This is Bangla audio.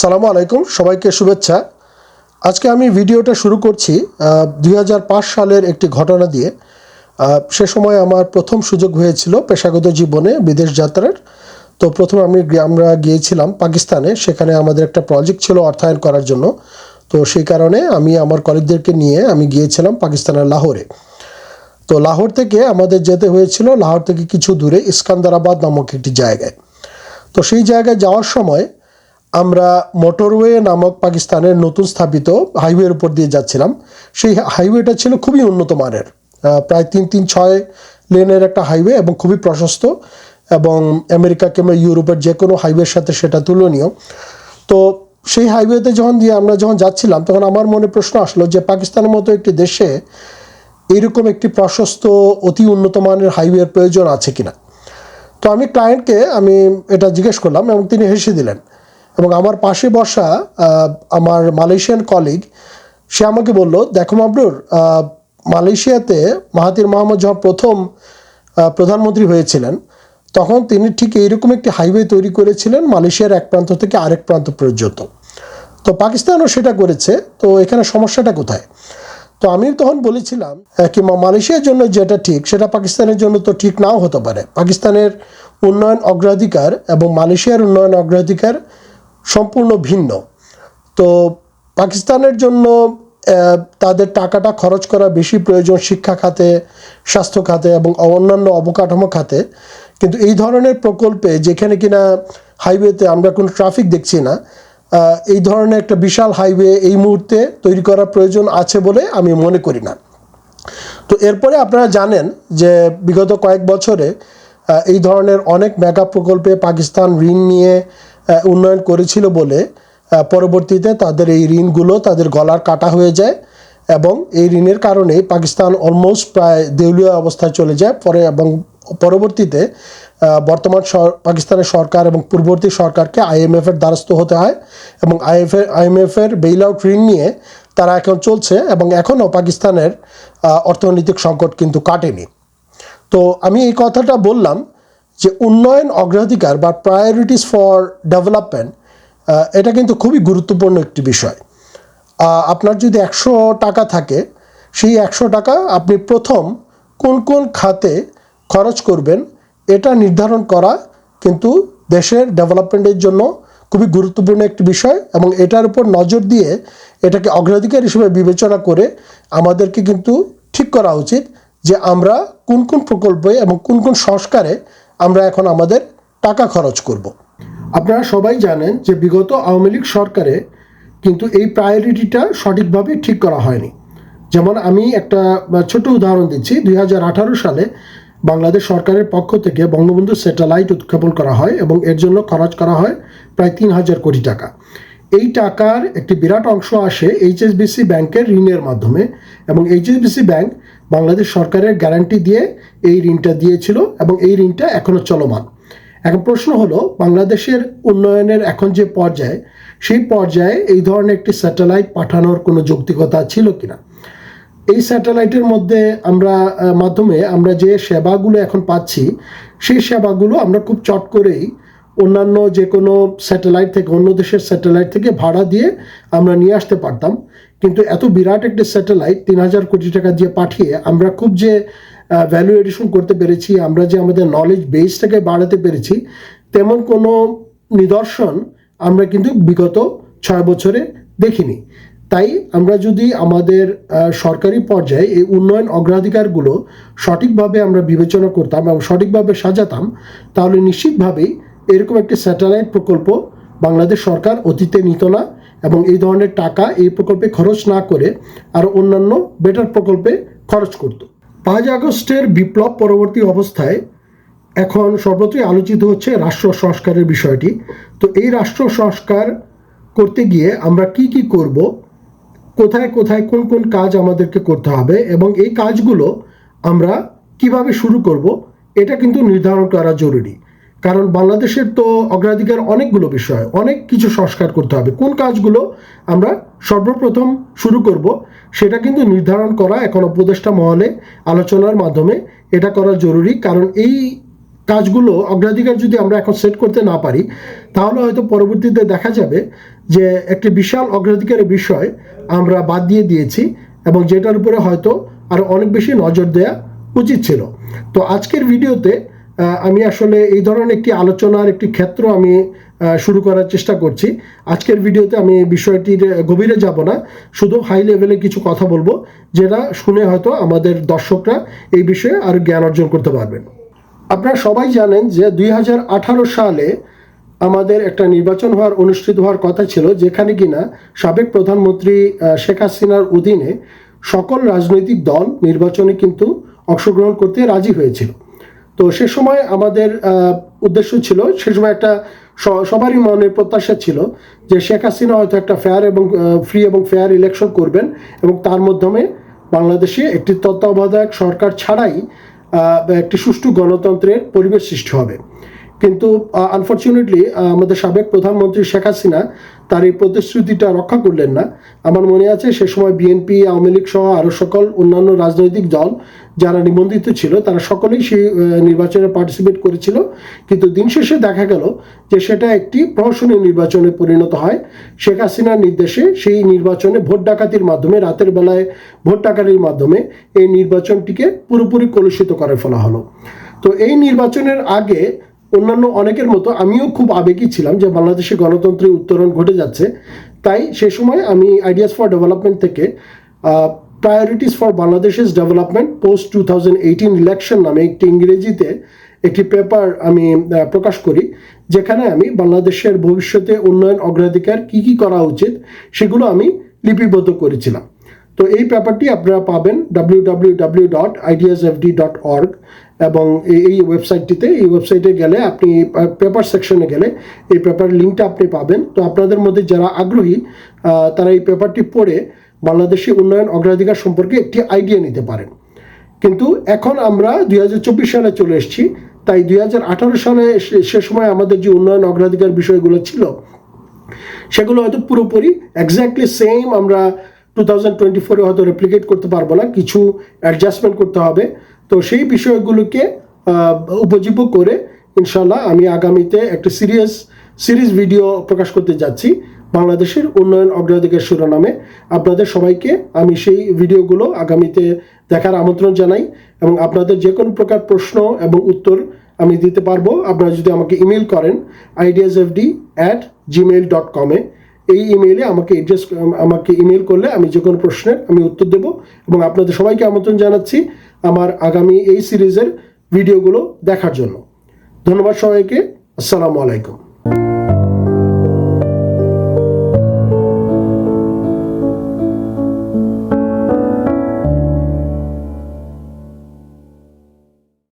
সালামু আলাইকুম, সবাইকে শুভেচ্ছা। আজকে আমি ভিডিওটা শুরু করছি দুই হাজার পাঁচ সালের একটি ঘটনা দিয়ে। সে সময় আমার প্রথম সুযোগ হয়েছিল পেশাগত জীবনে বিদেশ যাত্রার। তো প্রথমে আমি আমরা গিয়েছিলাম পাকিস্তানে, সেখানে আমাদের একটা প্রজেক্ট ছিল অর্থায়ন করার জন্য। তো সেই কারণে আমি আমার কলিগদেরকে নিয়ে আমি গিয়েছিলাম পাকিস্তানের লাহোরে। তো লাহোর থেকে আমাদের যেতে হয়েছিল, লাহোর থেকে কিছু দূরে ইস্কান্দারাবাদ নামক একটি জায়গায়। তো সেই জায়গায় যাওয়ার সময় আমরা মোটরওয়ে নামক পাকিস্তানের নতুন স্থাপিত হাইওয়ের উপর দিয়ে যাচ্ছিলাম। সেই হাইওয়েটা ছিল খুবই উন্নত মানের। প্রায় তিন তিন, ছয় লেনের একটা হাইওয়ে এবং খুবই প্রশস্ত এবং আমেরিকা কিংবা ইউরোপের যে কোনো হাইওয়ের সাথে সেটা তুলনীয়। তো সেই হাইওয়েতে যখন দিয়ে আমরা যখন যাচ্ছিলাম, তখন আমার মনে প্রশ্ন আসলো যে পাকিস্তানের মতো একটি দেশে এইরকম একটি প্রশস্ত, অতি উন্নত মানের হাইওয়ের প্রয়োজন আছে কিনা? তো আমি ক্লায়েন্টকে আমি এটা জিজ্ঞেস করলাম এবং তিনি হেসে দিলেন এবং আমার পাশে বসা আমার মালয়েশিয়ান কলিগ সে আমাকে বলল, দেখো মাবরুর মালয়েশিয়াতে মাহাতির মোহাম্মদ যখন প্রথম প্রধানমন্ত্রী হয়েছিলেন, তখন তিনি ঠিক এইরকম একটি হাইওয়ে তৈরি করেছিলেন মালয়েশিয়ার এক প্রান্ত থেকে আরেক প্রান্ত পর্যন্ত। তো পাকিস্তানও সেটা করেছে, তো এখানে সমস্যাটা কোথায়? তো আমি তখন বলেছিলাম কি মালয়েশিয়ার জন্য যেটা ঠিক, সেটা পাকিস্তানের জন্য তো ঠিক নাও হতে পারে। পাকিস্তানের উন্নয়ন অগ্রাধিকার এবং মালয়েশিয়ার উন্নয়ন অগ্রাধিকার সম্পূর্ণ ভিন্ন। তো পাকিস্তানের জন্য তাদের টাকাটা খরচ করা বেশি প্রয়োজন শিক্ষা খাতে, স্বাস্থ্য খাতে এবং অন্যান্য অবকাঠামো খাতে। কিন্তু এই ধরনের প্রকল্পে যেখানে কিনা হাইওয়েতে আমরা কোনো ট্রাফিক দেখছি না এই ধরনের একটা বিশাল হাইওয়ে এই মুহূর্তে তৈরি করার প্রয়োজন আছে বলে আমি মনে করি না। তো এরপরে আপনারা জানেন যে বিগত কয়েক বছরে এই ধরনের অনেক মেগা প্রকল্পে পাকিস্তান ঋণ নিয়ে উন্নয়ন করেছিল বলে পরবর্তীতে তাদের এই ঋণগুলো তাদের গলার কাটা হয়ে যায় এবং এই ঋণের কারণে পাকিস্তান অলমোস্ট প্রায় দেউলিয়া অবস্থায় চলে যায়। পরে এবং পরবর্তীতে বর্তমান পাকিস্তানের সরকার এবং পূর্ববর্তী সরকারকে আইএমএফের দ্বারস্থ হতে হয় এবং আইএফএ আইএমএফের বেইল আউট ঋণ নিয়ে তারা এখন চলছে এবং এখনও পাকিস্তানের অর্থনৈতিক সংকট কিন্তু কাটেনি। তো আমি এই কথাটা বললাম যে উন্নয়ন, অগ্রাধিকার বা প্রায়োরিটিস ফর ডেভেলপমেন্ট এটা কিন্তু খুবই গুরুত্বপূর্ণ একটি বিষয়। আপনার যদি একশো টাকা থাকে, সেই একশো টাকা আপনি প্রথম কোন কোন খাতে খরচ করবেন, এটা নির্ধারণ করা কিন্তু দেশের ডেভেলপমেন্টের জন্য খুবই গুরুত্বপূর্ণ একটি বিষয় এবং এটার উপর নজর দিয়ে এটাকে অগ্রাধিকার হিসেবে বিবেচনা করে আমাদেরকে কিন্তু ঠিক করা উচিত যে আমরা কোন কোন প্রকল্পে এবং কোন কোন সংস্কারে আমরা এখন আমাদের টাকা খরচ করব। আপনারা সবাই জানেন যে বিগত আওয়ামী লীগ সরকারে কিন্তু এই প্রায়োরিটিটা সঠিকভাবে ঠিক করা হয়নি। যেমন আমি একটা ছোট উদাহরণ দিচ্ছি, দুই হাজার আঠারো সালে বাংলাদেশ সরকারের পক্ষ থেকে বঙ্গবন্ধু স্যাটেলাইট উৎক্ষেপণ করা হয় এবং এর জন্য খরচ করা হয় প্রায় তিন হাজার কোটি টাকা। এই টাকার একটি বিরাট অংশ আসে এইচএসবিসি ব্যাংকের ঋণের মাধ্যমে এবং এইচএসবিসি ব্যাংক বাংলাদেশ সরকারের গ্যারান্টি দিয়ে এই ঋণটা দিয়েছিল এবং এই ঋণটা এখনও চলমান। এখন প্রশ্ন হলো, বাংলাদেশের উন্নয়নের এখন যে পর্যায়ে, সেই পর্যায়ে এই ধরনের একটি স্যাটেলাইট পাঠানোর কোনো যৌক্তিকতা ছিল কিনা? এই স্যাটেলাইটের মধ্যে আমরা মাধ্যমে আমরা যে সেবাগুলো এখন পাচ্ছি, সেই সেবাগুলো আমরা খুব চট করেই অন্যান্য যে কোনো স্যাটেলাইট থেকে, অন্য দেশের স্যাটেলাইট থেকে ভাড়া দিয়ে আমরা নিয়ে আসতে পারতাম। কিন্তু এত বিরাট একটি স্যাটেলাইট তিন হাজার কোটি টাকা দিয়ে পাঠিয়ে আমরা খুব যে ভ্যালু এডিশন করতে পেরেছি, আমরা যে আমাদের নলেজ বেসটাকে বাড়াতে পেরেছি, তেমন কোনো নিদর্শন আমরা কিন্তু বিগত ছয় বছরে দেখিনি। তাই আমরা যদি আমাদের সরকারি পর্যায়ে এই উন্নয়ন অগ্রাধিকারগুলো সঠিকভাবে আমরা বিবেচনা করতাম এবং সঠিকভাবে সাজাতাম, তাহলে নিশ্চিতভাবেই এরকম একটি স্যাটেলাইট প্রকল্প বাংলাদেশ সরকার অতীতে নিত না এবং এই ধরনের টাকা এই প্রকল্পে খরচ না করে আর অন্যান্য বেটার প্রকল্পে খরচ করত। পাঁচ আগস্টের বিপ্লব পরবর্তী অবস্থায় এখন সর্বত্রই আলোচিত হচ্ছে রাষ্ট্র সংস্কারের বিষয়টি। তো এই রাষ্ট্র সংস্কার করতে গিয়ে আমরা কি কি করব? কোথায় কোথায় কোন কোন কাজ আমাদেরকে করতে হবে? এবং এই কাজগুলো আমরা কীভাবে শুরু করব? এটা কিন্তু নির্ধারণ করা জরুরি। কারণ বাংলাদেশের তো অগ্রাধিকার অনেকগুলো বিষয়, অনেক কিছু সংস্কার করতে হবে। কোন কাজগুলো আমরা সর্বপ্রথম শুরু করব, সেটা কিন্তু নির্ধারণ করা এখন উপদেষ্টা মহলে আলোচনার মাধ্যমে এটা করা জরুরি। কারণ এই কাজগুলো, অগ্রাধিকার যদি আমরা এখন সেট করতে না পারি, তাহলে হয়তো পরবর্তীতে দেখা যাবে যে একটি বিশাল অগ্রাধিকারের বিষয় আমরা বাদ দিয়ে দিয়েছি এবং যেটার উপরে হয়তো আরও অনেক বেশি নজর দেওয়া উচিত ছিল। তো আজকের ভিডিওতে আমি আসলে এই ধরনের একটি আলোচনার একটি ক্ষেত্র আমি শুরু করার চেষ্টা করছি। আজকের ভিডিওতে আমি বিষয়টির গভীরে যাব না। শুধু হাই লেভেলে কিছু কথা বলব, যেটা শুনে হয়তো আমাদের দর্শকরা এই বিষয়ে আর জ্ঞান অর্জন করতে পারবেন। আপনারা সবাই জানেন যে দুই হাজার আঠারো সালে আমাদের একটা নির্বাচন হওয়ার, অনুষ্ঠিত হওয়ার কথা ছিল, যেখানে কিনা সাবেক প্রধানমন্ত্রী শেখ হাসিনার অধীনে সকল রাজনৈতিক দল নির্বাচনে কিন্তু অংশগ্রহণ করতে রাজি হয়েছিল। তো সে সময় আমাদের উদ্দেশ্য ছিল, সে সময় একটা সবারই মনে প্রত্যাশা ছিল যে শেখ হাসিনা হয়তো একটা ফেয়ার এবং ফ্রি এবং ফেয়ার ইলেকশন করবেন এবং তার মাধ্যমে বাংলাদেশে একটি তত্ত্বাবধায়ক সরকার ছাড়াই একটি সুষ্ঠু গণতন্ত্রের পরিবেশ সৃষ্টি হবে। কিন্তু আনফর্চুনেটলি আমাদের সাবেক প্রধানমন্ত্রী শেখ হাসিনা তার এই প্রতিশ্রুতিটা রক্ষা করলেন না। আমার মনে আছে সে সময় বিএনপি আওয়ামী লীগ সহ আরও সকল অন্যান্য রাজনৈতিক দল যারা নিবন্ধিত ছিল, তারা সকলেই সেই নির্বাচনে পার্টিসিপেট করেছিল। কিন্তু দিন শেষে দেখা গেল যে সেটা একটি প্রহসনীয় নির্বাচনে পরিণত হয়। শেখ হাসিনার নির্দেশে সেই নির্বাচনে ভোট ডাকাতির মাধ্যমে, রাতের বেলায় ভোট ডাকাতির মাধ্যমে এই নির্বাচনটিকে পুরোপুরি কলুষিত করে ফেলা হলো। তো এই নির্বাচনের আগে অন্যান্য অনেকের মতো আমিও খুব আবেগী ছিলাম যে বাংলাদেশে গণতন্ত্রের উত্তরণ ঘটে যাচ্ছে। তাই সে সময় আমি আইডিয়াস ফর ডেভেলপমেন্ট থেকে প্রায়োরিটিস ফর বাংলাদেশের development post two thousand eighteen election নামে একটি ইংরেজিতে একটি পেপার আমি প্রকাশ করি, যেখানে আমি বাংলাদেশের ভবিষ্যতে উন্নয়ন অগ্রাধিকার কি কি করা উচিত সেগুলো আমি লিপিবদ্ধ করেছিলাম। তো এই পেপারটি আপনারা পাবেন W W W dot dot এবং এই ওয়েবসাইটটিতে এই ওয়েবসাইটে গেলে আপনি পেপার সেকশনে গেলে এই পেপার লিঙ্কটা আপনি পাবেন। তো আপনাদের মধ্যে যারা আগ্রহী তারা এই পেপারটি পড়ে বাংলাদেশি উন্নয়ন অগ্রাধিকার সম্পর্কে একটি আইডিয়া নিতে পারেন। কিন্তু এখন আমরা দুই হাজার চব্বিশ সালে চলে এসেছি। তাই দুই হাজার আঠারো সালে সে সময় আমাদের যে উন্নয়ন অগ্রাধিকার বিষয়গুলো ছিল, সেগুলো হয়তো পুরোপুরি এক্স্যাক্টলি সেম আমরা টু থাউজেন্ড টোয়েন্টি ফোরে হয়তো রেপ্লিকেট করতে পারব না, কিছু অ্যাডজাস্টমেন্ট করতে হবে। তো সেই বিষয়গুলোকে উপজীব্য করে ইনশাল্লাহ আমি আগামীতে একটা সিরিয়াস সিরিজ ভিডিও প্রকাশ করতে যাচ্ছি বাংলাদেশের উন্নয়ন অগ্রাধিকার শিরোনামে। আপনাদের সবাইকে আমি সেই ভিডিওগুলো আগামীতে দেখার আমন্ত্রণ জানাই এবং আপনাদের যে কোনো প্রকার প্রশ্ন এবং উত্তর আমি দিতে পারব। আপনারা যদি আমাকে ইমেল করেন ideas FD at Gmail dot কমে এই ইমেইলে আমাকে এড্রেস আমাকে ইমেল করলে আমি যে কোনো প্রশ্নের আমি উত্তর দেব এবং আপনাদের সবাইকে আমন্ত্রণ জানাচ্ছি আমার আগামী এই সিরিজের ভিডিওগুলো দেখার জন্য। ধন্যবাদ সবাইকে। আসসালামু আলাইকুম।